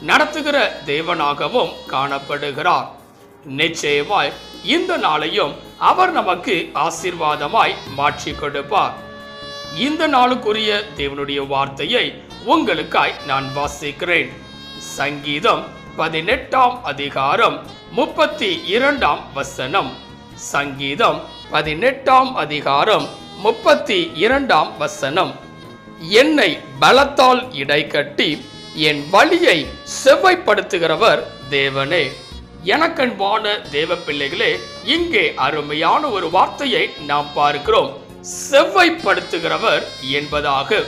நடத்துகிற தேவனாகவும் காணப்படுகிறார். நிச்சயமாய் இந்த நாளையும் அவர் நமக்கு ஆசீர்வாதமாய் மாற்றி கொடுப்பார். இந்த நாளுக்குரிய தேவனுடைய வார்த்தையை உங்களுக்காய் நான் வாசிக்கிறேன். சங்கீதம் பதினெட்டாம் அதிகாரம் முப்பத்தி இரண்டாம் வசனம். சங்கீதம் பதினெட்டாம் அதிகாரம் முப்பத்தி இரண்டாம் வசனம். என்னை பலத்தால் இடைக்கட்டி என் வழியை செவ்வாய்ப்படுத்துகிறவர் தேவனே. எனக்கன்பான தேவ பிள்ளைகளே இங்கே அருமையான ஒரு வார்த்தையை நாம் பார்க்கிறோம். செவ்வாய்ப்படுத்துகிறவர் என்பதாக.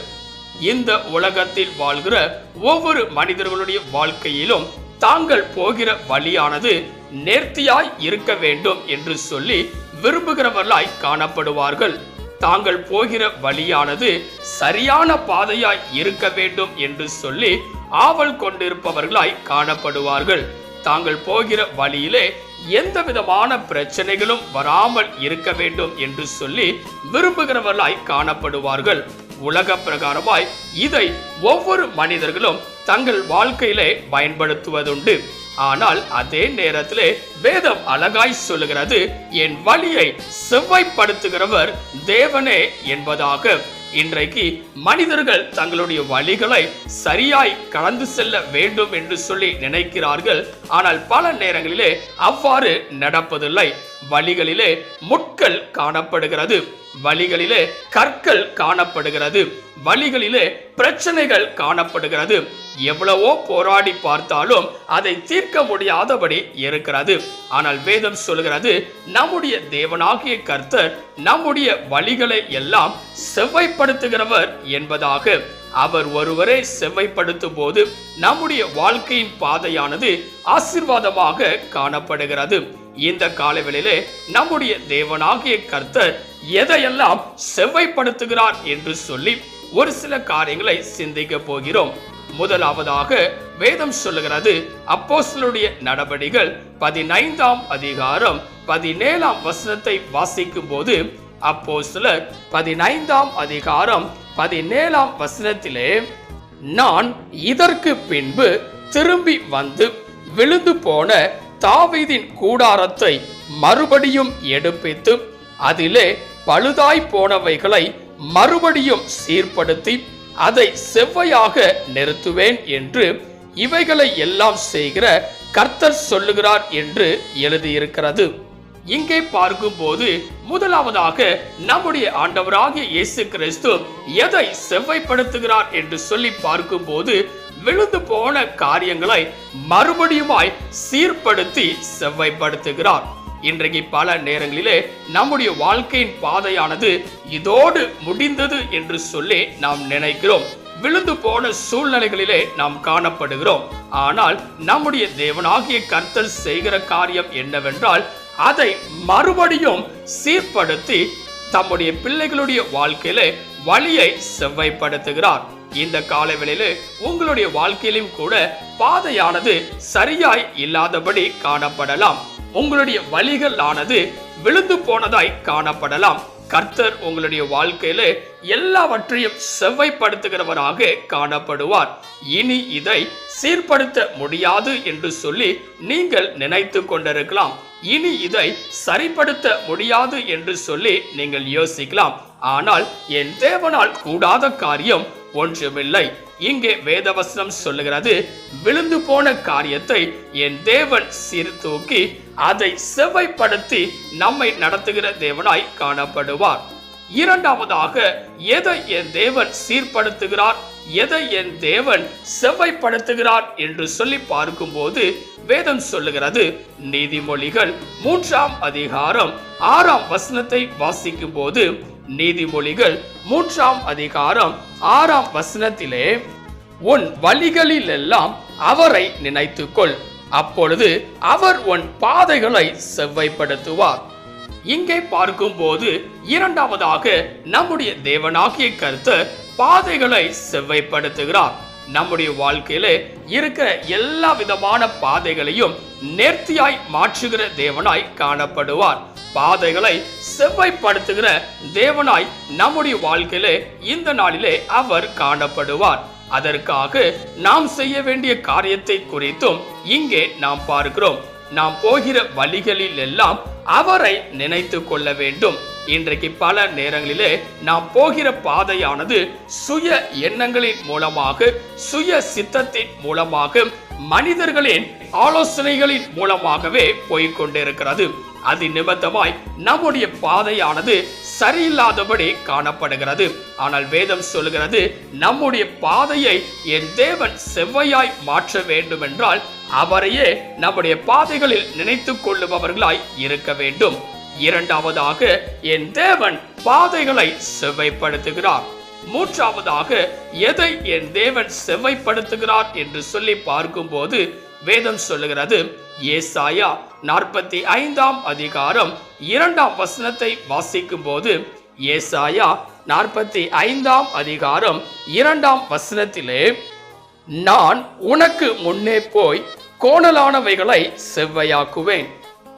இந்த உலகத்தில் வாழ்கிற ஒவ்வொரு மனிதர்களுடைய வாழ்க்கையிலும் தாங்கள் போகிற வழியானது நேர்த்தியாய் இருக்க வேண்டும் என்று சொல்லி விரும்புகிறவர்களாய் காணப்படுவார்கள். தாங்கள் போகிற வழியானது சரியான பாதையாய் இருக்க வேண்டும் என்று சொல்லி ஆவல் கொண்டிருப்பவர்களாய் காணப்படுவார்கள். தாங்கள் போகிற வழியிலே எந்த விதமான பிரச்சனைகளும் வராமல் இருக்க வேண்டும் என்று சொல்லி விரும்புகிறவர்களாய் காணப்படுவார்கள். உலக பிரகாரமாய் இதை ஒவ்வொரு மனிதர்களும் தங்கள் வாழ்க்கையிலே பயன்படுத்துவதுண்டு. ஆனால் அதே நேரத்திலே வேதம் அழகாய் சொல்லுகிறது என் வழியை செவ்வாய்ப்படுத்துகிறவர் தேவனே என்பதாக. இன்றைக்கு மனிதர்கள் தங்களுடைய வழிகளை சரியாய் கடந்து செல்ல வேண்டும் என்று சொல்லி நினைக்கிறார்கள். ஆனால் பல நேரங்களிலே அவ்வாறு நடப்பதில்லை. வழிகளிலே முட்கள் காணப்படுகிறது. வழிகளிலே கற்கள் காணப்படுகிறது. வழிகளிலே பிரச்சனைகள் காணப்படுகிறது. எவ்வளவோ போராடி பார்த்தாலும் அதை தீர்க்க முடியாதபடி இருக்கிறது. ஆனால் வேதம் சொல்கிறது நம்முடைய தேவனாகிய கர்த்தர் நம்முடைய வழிகளை எல்லாம் செவ்வாய்ப்படுத்துகிறவர் என்பதாக. அவர் ஒருவரை செவ்வைப்படுத்தும் போது நம்முடைய வாழ்க்கையின் பாதையானது ஆசிர்வாதமாக காணப்படுகிறது. இந்த காலவெளியிலே நம்முடைய தேவனாகிய கர்த்தர் எதையெல்லாம் செவ்வாய்ப்படுத்துகிறார் என்று சொல்லி ஒரு சில காரியங்களை சிந்திக்க போகிறோம். முதலாவதாக வேதம் சொல்லுகிறது அப்போஸ்தலருடைய நடவடிகள் பதினைந்தாம் அதிகாரம் பதினேழாம் வசனத்தை வாசிக்கும் போது அப்போஸ்தலர் பதினைந்தாம் அதிகாரம் பதினேழாம் வசனத்திலே நான் இதற்கு பின்பு திரும்பி வந்து விழுந்து போன தாவீதின் கூடாரத்தை மறுபடியும் எடுப்பித்து அதிலே பழுதாய் போனவைகளை மறுபடியும் சீர்படுத்தி அதை செவ்வையாக நிறுத்துவேன் என்று இவைகளை எல்லாம் செய்கிற கர்த்தர் சொல்லுகிறார் என்று எழுதியிருக்கிறது. இங்கே பார்க்கும்போது முதலாவதாக நம்முடைய ஆண்டவராகிய இயேசு கிறிஸ்து எதை செவ்வைப்படுத்துகிறார் என்று சொல்லி பார்க்கும்போது விழுந்து போன காரியங்களை மறுபடியுமாய் சீர்படுத்தி செவ்வாய்ப்படுத்துகிறார். இன்றைக்கு பல நேரங்களிலே நம்முடைய வாழ்க்கையின் பாதையானது இதோடு முடிந்தது என்று சொல்லி நாம் நினைக்கிறோம். விழுந்து போன சூழ்நிலைகளிலே நாம் காணப்படுகிறோம். ஆனால் நம்முடைய தேவனாகிய கர்த்தர் செய்கிற காரியம் என்னவென்றால் அதை மறுபடியும் சீர்படுத்தி தம்முடைய பிள்ளைகளுடைய வாழ்க்கையிலே வழியை செவ்வாய்ப்படுத்துகிறார். இந்த காலவெளியில உங்களுடைய வாழ்க்கையிலும் கூட பாதையானது சரியாய் இல்லாதபடி காணப்படலாம். உங்களுடைய வழிகள் ஆனது விழுந்து போனதாய் காணப்படலாம். கர்த்தர் உங்களுடைய வாழ்க்கையில எல்லாவற்றையும் செவ்வைப்படுத்துகிறவராக காணப்படுவார். இனி இதை சீர்படுத்த முடியாது என்று சொல்லி நீங்கள் நினைத்து கொண்டிருக்கலாம். இனி இதை சரிப்படுத்த முடியாது என்று சொல்லி நீங்கள் யோசிக்கலாம். ஆனால் என் தேவனால் கூடாத காரியம் ஒன்றுமில்லை. இங்கே வேதவசனம் சொல்லுகிறது விழுந்து போன காரியத்தை என் தேவன் சீர்தூக்கி அதை செவ்வைப்படுத்தி நம்மை நடத்துகிற தேவனாய் காணப்படுவார். இரண்டாவதாக எதை என் தேவன் சீர்படுத்துகிறார்? எதை என் தேவன் செவ்வாய்ப்படுத்துகிறார் என்று சொல்லி பார்க்கும்போது வேதம் சொல்லுகிறது. நீதிமொழிகள் மூன்றாம் அதிகாரம் ஆறாம் வசனத்தை வாசிக்கும் போது நீதிமொழிகள் மூன்றாம் அதிகாரம் ஆறாம் வசனத்திலே உன் வழிகளில் எல்லாம் அவரை நினைத்துக்கொள். அப்பொழுது அவர் உன் பாதைகளை செவ்வைப்படுத்துவார். இங்கே பார்க்கும்போது இரண்டாவதாக நம்முடைய தேவனாகிய கருத்து பாதைகளை செவ்வைப்படுத்துகிறார். நம்முடைய வாழ்க்கையில இருக்கிற எல்லா விதமான பாதைகளையும் நேர்த்தியாய் மாற்றுகிற தேவனாய் காணப்படுவார். பாதைகளை செவ்வைப்படுத்துகிற தேவனாய் நம்முடைய வாழ்க்கையிலே இந்த நாளிலே அவர் காணப்படுவார். அதற்காக நாம் செய்ய வேண்டிய காரியத்தை குறித்தும் இங்கே நாம் பார்க்கிறோம். நாம் போகிற வழிகளில் எல்லாம் அவரை நினைத்து கொள்ள வேண்டும். இன்றைக்கு பல நேரங்களிலே நாம் போகிற பாதையானது சுய எண்ணங்களின் மூலமாக சுய சித்தத்தின் மூலமாக மனிதர்களின் ஆலோசனைகளின் மூலமாகவே போய்கொண்டிருக்கிறது அது நிமித்தமாய் நம்முடைய பாதையானது சரியில்லாதபடி காணப்படுகிறது. ஆனால் வேதம் சொல்கிறது நம்முடைய பாதையை என் தேவன் செவ்வையாய் மாற்ற வேண்டும் என்றால் அவரையே நம்முடைய பாதைகளில் நினைத்து கொள்ளுபவர்களாய் இருக்க வேண்டும். இரண்டாவதாக என் தேவன் பாதைகளை செவ்வைப்படுத்துகிறார். மூன்றாவதாக எதை என் தேவன் செவ்வைப்படுத்துகிறார் என்று சொல்லி பார்க்கும்போது வேதம் சொல்லுகிறது ஏசாயா நாற்பத்தி ஐந்தாம் அதிகாரம் இரண்டாம் வசனத்தை வாசிக்கும் போது ஏசாயா நாற்பத்தி ஐந்தாம் அதிகாரம் இரண்டாம் வசனத்திலே நான் உனக்கு முன்னே போய் கோணலானவைகளை செவ்வையாக்குவேன்.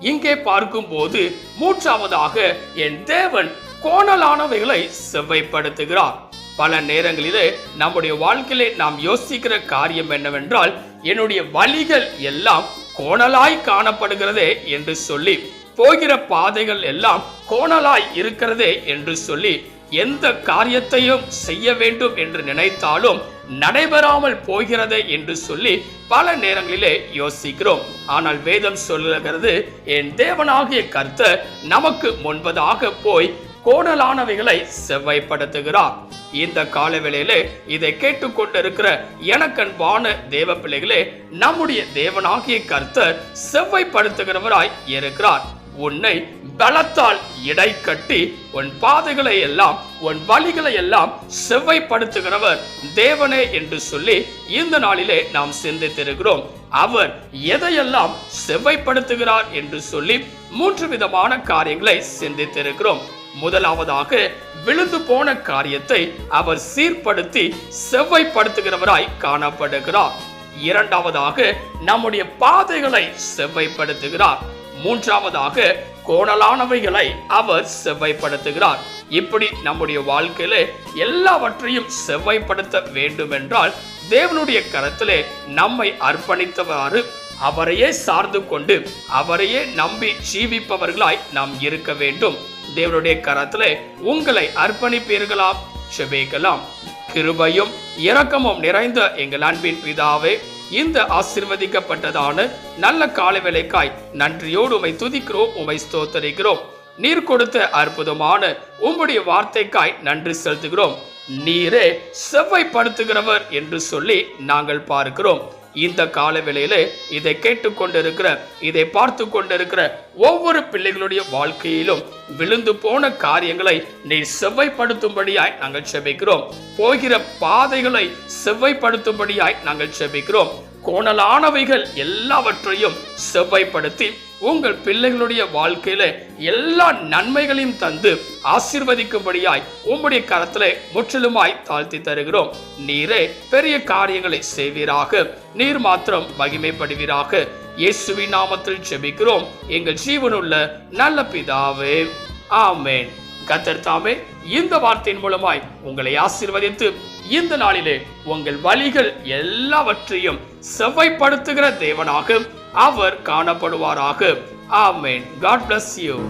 இங்கே பார்க்கும்போது மூன்றாவதாக என் தேவன் கோணலானவைகளை செவ்வைப்படுத்துகிறார். பல நேரங்களிலே நம்முடைய வாழ்க்கையிலே நாம் யோசிக்கிற காரியம் என்னவென்றால் என்னுடைய வழிகள் எல்லாம் கோணலாய் காணப்படுகிறதே என்று சொல்லி போகிற பாதைகள் எல்லாம் கோணலாய் இருக்கிறதே என்று சொல்லி எந்த காரியத்தையும் செய்ய வேண்டும் என்று நினைத்தாலும் நடைபெறாமல் போகிறதே என்று சொல்லி பல நேரங்களிலே யோசிக்கிறோம். ஆனால் வேதம் சொல்லுகிறது என் தேவனாகிய கர்த்தர் நமக்கு முன்பதாக போய் கோணலானவைகளை செவ்வாய்ப்படுத்துகிறார். இந்த காலவேளையிலே இதை கேட்டுக்கொண்டிருக்கிற எனக்கன்பான தேவ பிள்ளைகளே நம்முடைய தேவனாகிய கர்த்தர் செவ்வாய்ப்படுத்துகிறவராய் இருக்கிறார். உன்னை பலத்தால் இடை கட்டி உன் பாதைகளை எல்லாம் உன் வழிகளை எல்லாம் செவ்வைப்படுத்துகிறவர் தேவனே என்று சொல்லி இந்த நாளிலே நாம் சிந்தித்திருக்கிறோம். அவர் எதையெல்லாம் செவ்வைப்படுத்துகிறார் என்று சொல்லி மூன்று விதமான காரியங்களை சிந்தித்திருக்கிறோம். முதலாவதாக விழுந்து போன காரியத்தை அவர் சீர்படுத்தி செவ்வைப்படுத்துகிறவராய் காணப்படுகிறார். இரண்டாவதாக நம்முடைய பாதைகளை செவ்வைப்படுத்துகிறார். மூன்றாவதாக கோணலானவைகளை அவர் செவ்வைப்படுத்துகிறார் இப்படி நம்முடைய வாழ்க்கையில எல்லாவற்றையும் செவ்வைப்படுத்த வேண்டும் என்றால் தேவனுடைய கரத்திலே நம்மை அர்ப்பணித்தவாறு அவரையே சார்ந்து கொண்டு அவரையே நம்பி ஜீவிப்பவர்களாய் நாம் இருக்க வேண்டும். தேவனுடைய கரத்திலே உங்களை அர்ப்பணிப்பீர்களாம் செபிக்கலாம். கிருபையும் இரக்கமும் நிறைந்த எங்கள் அன்பின் பிதாவே இந்த ஆசிர்வதிக்கப்பட்டதான நல்ல காலை வேலைக்காய் நன்றியோடு உமை துதிக்கிறோம் உமை ஸ்தோத்தரிக்கிறோம். நீர் கொடுத்த அற்புதமான உம்முடைய வார்த்தைக்காய் நன்றி செலுத்துகிறோம். நீரே செவ்வைப்படுத்துகிறவர் என்று சொல்லி நாங்கள் பார்க்கிறோம். இந்த கால வேளையிலே இதை கேட்டுக்கொண்டிருக்கிற இதை பார்த்து கொண்டிருக்கிற ஒவ்வொரு பிள்ளைகளுடைய வாழ்க்கையிலும் விழுந்து போன காரியங்களை நீ செவ்வைப்படுத்தும்படியாய் நாங்கள் செபிக்கிறோம். போகிற பாதைகளை செவ்வைப்படுத்தும்படியாய் நாங்கள் செபிக்கிறோம். கோணலானவைகள் எல்லாவற்றையும் செவ்வைப்படுத்தி உங்கள் பிள்ளைகளுடைய வாழ்க்கையில எல்லா நன்மைகளையும் தந்து ஆசிர்வதிக்கும்படியாய் உம்முடைய கரத்திலே முற்றிலுமாய் தாழ்த்தி தருகிறோம். நீரே பெரிய காரியங்களை செய்வீராக. நீர் மாத்திரம் மகிமைப்படுவீராக. இயேசுவின் நாமத்தில் ஜெபிக்கிறோம். எங்கள் ஜீவனுள்ள நல்ல பிதாவே. ஆமேன். கத்தர் தாமே இந்த வார்த்தையின் மூலமாய் உங்களை ஆசீர்வதித்து இந்த நாளிலே உங்கள் வழிகள் எல்லாவற்றையும் செவ்வாய்ப்படுத்துகிற தேவனாக அவர் காணப்படுவாராக. ஆமேன். God bless you